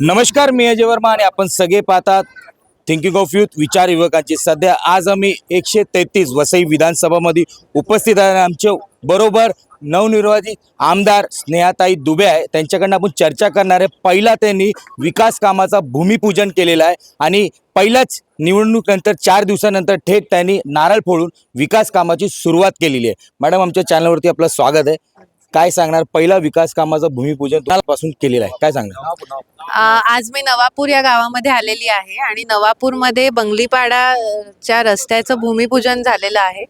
नमस्कार मी अजय वर्मा आणि आपण सगळे पाहतात थिंकिंग ऑफ युथ विचार युवकांची. सध्या आज आम्ही एकशे तेहतीस वसई विधानसभामध्ये उपस्थित आहे आमच्या बरोबर नवनिर्वाचित आमदार स्नेहाताई दुबे आहे. त्यांच्याकडनं आपण चर्चा करणार आहे. पहिला त्यांनी विकास कामाचा भूमिपूजन केलेला आहे आणि पहिल्याच निवडणुकीनंतर चार दिवसानंतर थेट त्यांनी नारळ फोडून विकास कामाची सुरुवात केलेली आहे. मॅडम आमच्या चॅनलवरती आपलं स्वागत आहे. काय सांगणार? पहिला विकास कामाचं भूमिपूजनपासून केलेलं आहे. काय सांगणार? आज मी नवापूर या गावामध्ये आलेली आहे आणि नवापूरमध्ये बंगलीपाडाच्या रस्त्याचं भूमिपूजन झालेलं आहे.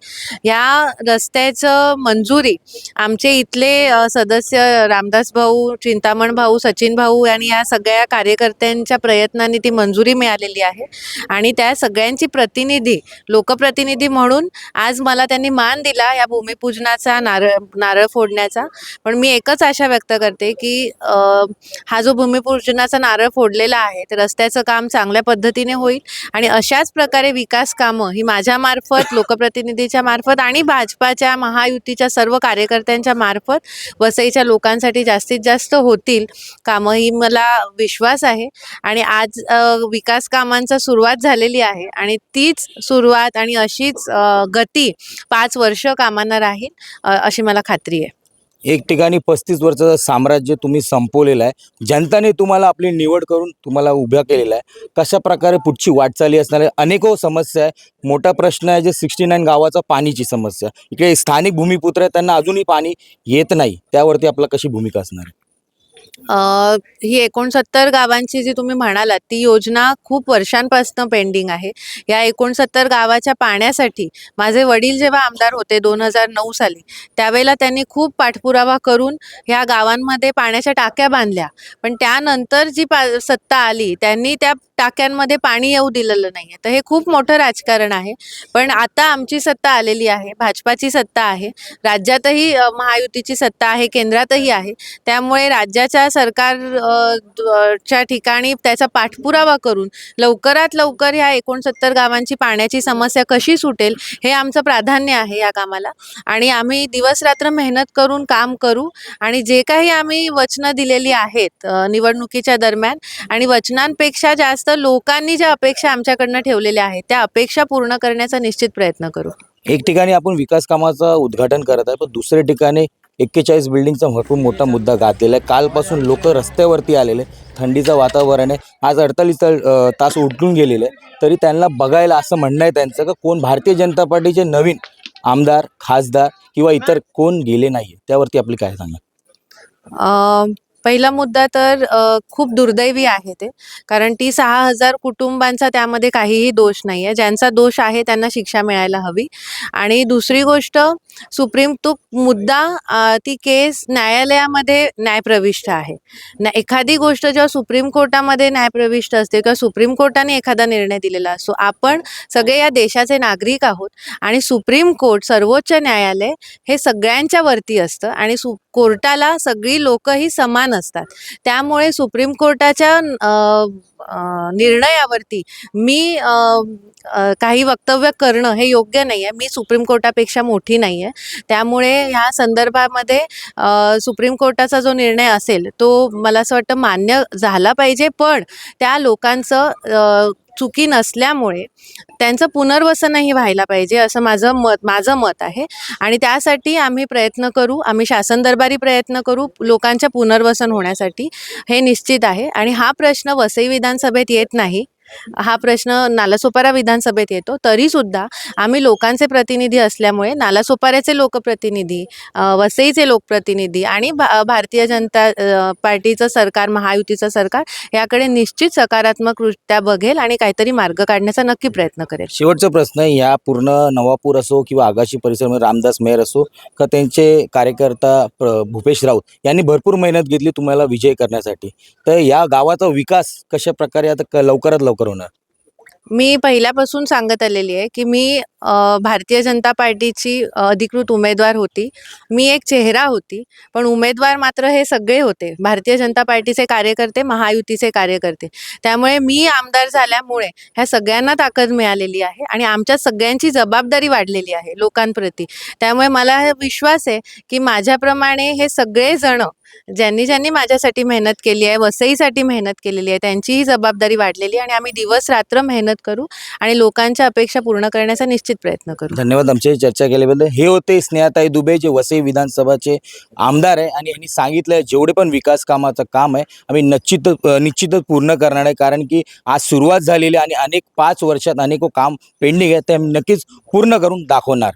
या रस्त्याचं मंजुरी आमचे इथले सदस्य रामदास भाऊ चिंतामण भाऊ सचिन भाऊ आणि या सगळ्या कार्यकर्त्यांच्या प्रयत्नांनी ती मंजुरी मिळालेली आहे. आणि त्या सगळ्यांची प्रतिनिधी लोकप्रतिनिधी म्हणून आज मला त्यांनी मान दिला या भूमिपूजनाचा नारळ नारळ फोडण्याचा. पण मी एकच आशा व्यक्त करते की हा जो भूमिपूजनाचा नारळ फोडलेला आहे तर रस्त्याचं काम चांगल्या पद्धतीने होईल आणि अशाच प्रकारे विकास कामं ही माझ्या मार्फत लोकप्रतिनिधीच्या मार्फत आणि भाजपाच्या महायुतीच्या सर्व कार्यकर्त्यांच्या मार्फत वसईच्या लोकांसाठी जास्तीत जास्त होतील कामं ही मला विश्वास आहे. आणि आज विकास कामांचा सुरुवात झालेली आहे आणि तीच सुरुवात आणि अशीच गती पाच वर्ष कामांना राहील अशी मला खात्री आहे. एक ठिकाणी पस्तीस वर्षाचं साम्राज्य तुम्ही संपवलेलं आहे. जनताने तुम्हाला आपली निवड करून तुम्हाला उभ्या केलेला आहे. कशा प्रकारे पुढची वाटचाली असणार आहे? अनेको समस्या आहे. मोठा प्रश्न आहे जे सिक्स्टी नाईन गावाचा पाणीची समस्या. इकडे स्थानिक भूमिपुत्र आहे त्यांना अजूनही पाणी येत नाही. त्यावरती आपला कशी भूमिका असणार आहे? अ, ही एकोणसत्तर गावांची जी तुम्ही म्हणालात ती योजना खूप वर्षांपासून पेंडिंग आहे. या एकोणसत्तर गावाच्या पाण्यासाठी माझे वडील जेव्हा आमदार होते दोन हजार नऊ साली त्यावेळेला त्यांनी खूप पाठपुरावा करून ह्या गावांमध्ये पाण्याच्या टाक्या बांधल्या. पण त्यानंतर जी पा सत्ता आली त्यांनी त्या टाक्यांमध्ये पाणी येऊ दिलेलं नाही आहे तर हे खूप मोठं राजकारण आहे. पण आता आमची सत्ता आलेली आहे भाजपाची सत्ता आहे राज्यातही अ, महायुतीची सत्ता आहे केंद्रातही आहे. त्यामुळे राज्याच्या सरकार च्या ठिकाणी त्याचा पाठपुरावा करून लवकरात लवकर ह्या एकोणसत्तर गावांची पाण्याची समस्या कशी सुटेल हे आमचं प्राधान्य आहे या कामाला. आणि आम्ही दिवसरात्र मेहनत करून काम करू आणि जे काही आम्ही वचनं दिलेली आहेत निवडणुकीच्या दरम्यान आणि वचनांपेक्षा जास्त लोकांनी ज्या अपेक्षा आमच्याकडनं ठेवलेल्या आहेत त्या अपेक्षा पूर्ण करण्याचा निश्चित प्रयत्न करू. एक ठिकाणी आपण विकास कामाचं उद्घाटन करत आहे पण दुसऱ्या ठिकाणी एक्केचाळीस बिल्डिंगचा भरपूर मोठा मुद्दा गाजलेला आहे. कालपासून लोक रस्त्यावरती आलेले थंडीचं वातावरण आहे. आज अडतालीस तास उठून गेलेले तरी त्यांना बघायला असं म्हणणं आहे त्यांचं का कोण भारतीय जनता पार्टीचे नवीन आमदार खासदार किंवा इतर कोण गेले नाही त्यावरती आपली काय सांगा पहिला मुद्दा तर खूप दुर्दैवी आहे ते. कारण ती सहा हजार कुटुंबांचा त्यामध्ये काहीही दोष नाही आहे ज्यांचा दोष आहे त्यांना शिक्षा मिळायला हवी. आणि दुसरी गोष्ट सुप्रीम तो मुद्दा ती केस न्यायालयामध्ये न्यायप्रविष्ट आहे. एखादी गोष्ट जेव्हा सुप्रीम कोर्टामध्ये न्यायप्रविष्ट असते किंवा सुप्रीम कोर्टाने एखादा निर्णय दिलेला असतो आपण सगळे या देशाचे नागरिक आहोत. आणि सुप्रीम कोर्ट सर्वोच्च न्यायालय हे सगळ्यांच्या वरती असतं. आणि सु कोर्टाला सगळी लोक ही समान असतात. त्यामुळे सुप्रीम कोर्टाच्या निर्णयावरती मी आ, आ, काही वक्तव्य करणं हे योग्य नाही आहे मी सुप्रीम कोर्टापेक्षा मोठी नाही आहे त्यामुळे ह्या संदर्भामध्ये सुप्रीम कोर्टाचा जो निर्णय असेल तो मला असं वाटतं मान्य झाला पाहिजे. पण त्या लोकांचं चुकी नसल्यामुळे त्यांचं पुनर्वसनही व्हायला पाहिजे असं माझं मत माझं मत आहे. आणि त्यासाठी आम्ही प्रयत्न करू आम्ही शासन दरबारी प्रयत्न करू लोकांच्या पुनर्वसन होण्यासाठी. हे निश्चित आहे. आणि हा प्रश्न वसई विधानसभेत येत नाही. हा प्रश्न नालासोपारा विधानसभेत येतो. तरी सुद्धा आम्ही लोकांचे प्रतिनिधी असल्यामुळे नालासोपाऱ्याचे लोकप्रतिनिधी वसईचे लोकप्रतिनिधी आणि भा भारतीय जनता पार्टीचं सरकार महायुतीचं सरकार याकडे निश्चित सकारात्मकरित्या बघेल आणि काहीतरी मार्ग काढण्याचा नक्की प्रयत्न करेल. शेवटचा प्रश्न या पूर्ण नवापूर असो किंवा आगाशी परिसर रामदास मेहर असो का त्यांचे कार्यकर्ता प्र- भूपेश राऊत यांनी भरपूर मेहनत घेतली तुम्हाला विजय करण्यासाठी. तर या गावाचा विकास कशा प्रकारे आता लवकरात लवकर होणार? मी पहिल्यापासून सांगत आलेली आहे की मी अ, भारतीय जनता पार्टीची अ, अधिकृत उमेदवार होती. मी एक चेहरा होती पण उमेदवार मात्र हे सगळे होते. भारतीय जनता पार्टीचे कार्यकर्ते महायुतीचे कार्यकर्ते. त्यामुळे मी आमदार झाल्यामुळे ह्या सगळ्यांना ताकद मिळालेली आहे आणि आमच्या सगळ्यांची जबाबदारी वाढलेली आहे लोकांप्रती. त्यामुळे मला हे विश्वास आहे की माझ्याप्रमाणे हे सगळेजण ज्यांनी ज्यांनी माझ्यासाठी मेहनत केली आहे वसईसाठी मेहनत केलेली आहे त्यांचीही जबाबदारी वाढलेली आहे आणि आम्ही दिवस रात्र मेहनत करू आणि लोकांच्या अपेक्षा पूर्ण करण्याचा निश्चित प्रयत्न करू. धन्यवाद. आमच्याशी चर्चा केल्याबद्दल. हे होते स्नेहाताई दुबे जे वसई विधानसभाचे आमदार आहे आणि यांनी सांगितलं जेवढे पण विकास कामाचं काम आहे आम्ही निश्चित निश्चितच पूर्ण करणार आहे. कारण की आज सुरुवात झालेली आहे आणि अनेक पाच वर्षात अनेक काम पेंडिंग आहे ते आम्ही नक्कीच पूर्ण करून दाखवणार.